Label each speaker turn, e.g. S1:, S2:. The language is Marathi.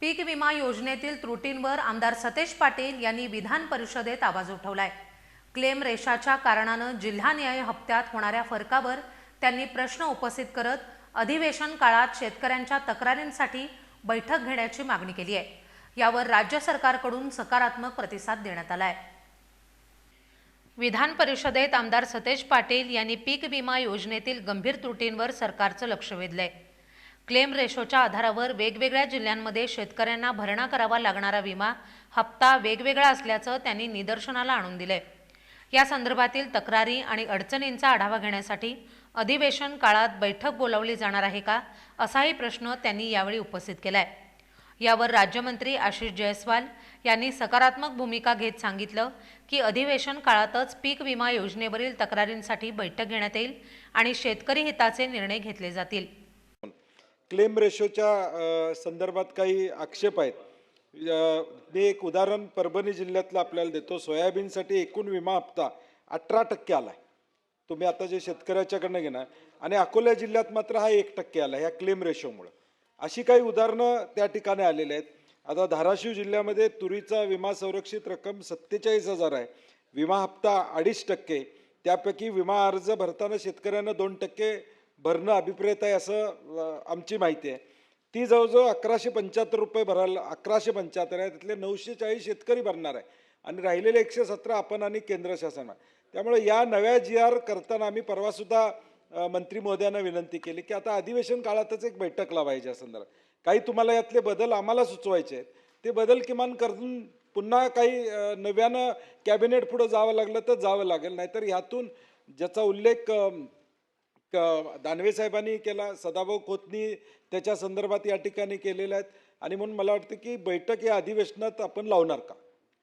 S1: पीक विमा योजनेतील त्रुटींवर आमदार सतेज पाटील यांनी विधान परिषदेत आवाज उठवलाय. क्लेम रेषाच्या कारणानं जिल्हा न्याय हप्त्यात होणाऱ्या फरकावर त्यांनी प्रश्न उपस्थित करत अधिवेशन काळात शेतकऱ्यांच्या तक्रारींसाठी बैठक घेण्याची मागणी केली आहे. यावर राज्य सरकारकडून सकारात्मक प्रतिसाद देण्यात आलाय. विधान परिषदेत आमदार सतेज पाटील यांनी पीक विमा योजनेतील गंभीर त्रुटींवर सरकारचं लक्ष वेधलंय. क्लेम रेशोच्या आधारावर वेगवेगळ्या जिल्ह्यांमध्ये शेतकऱ्यांना भरणा करावा लागणारा विमा हप्ता वेगवेगळा असल्याचं त्यांनी निदर्शनाला आणून दिलंय. या संदर्भातील तक्रारी आणि अडचणींचा आढावा घेण्यासाठी अधिवेशन काळात बैठक बोलावली जाणार आहे का असाही प्रश्न त्यांनी यावेळी उपस्थित केलाय. यावर राज्यमंत्री आशिष जयस्वाल यांनी सकारात्मक भूमिका घेत सांगितलं की अधिवेशन काळातच पीक विमा योजनेवरील तक्रारींसाठी बैठक घेण्यात येईल आणि शेतकरी हिताचे निर्णय घेतले जातील.
S2: क्लेम रेशोच्या संदर्भात काही आक्षेप आहेत. मी एक उदाहरण परभणी जिल्ह्यातलं आपल्याला देतो. सोयाबीनसाठी एकूण विमा हप्ता अठरा टक्के आला आहे तुम्ही आता जे शेतकऱ्याच्याकडनं घेणार. आणि अकोला जिल्ह्यात मात्र हा एक टक्के आला ह्या क्लेम रेशोमुळं. अशी काही उदाहरणं त्या ठिकाणी आलेली आहेत. आता धाराशिव जिल्ह्यामध्ये तुरीचा विमा संरक्षित रक्कम सत्तेचाळीस हजार आहे. विमा हप्ता अडीच टक्के. त्यापैकी विमा अर्ज भरताना शेतकऱ्यांना दोन टक्के भरणं अभिप्रेत आहे असं आमची माहिती आहे. ती जवळजवळ अकराशे पंच्याहत्तर रुपये भरायला अकराशे पंच्याहत्तर आहे. त्यातले नऊशे चाळीस शेतकरी भरणार आहे. आणि राहिलेले एकशे सतरा आपण आणि केंद्र शासन त्यामुळे या नव्या जी आर करताना आम्ही परवासुद्धा मंत्री महोदयांना विनंती केली की आता अधिवेशन काळातच एक बैठक लावायची या संदर्भात. काही तुम्हाला यातले बदल आम्हाला सुचवायचे आहेत. ते बदल किमान करून पुन्हा काही नव्यानं कॅबिनेट पुढं जावं लागलं तर जावं लागेल. नाहीतर ह्यातून ज्याचा उल्लेख दानवे साहेबांनी केला सदाभाऊ खोतनी त्याच्या संदर्भात या ठिकाणी केलेल्या आहेत. आणि म्हणून मला वाटतं की बैठक या अधिवेशनात आपण लावणार का?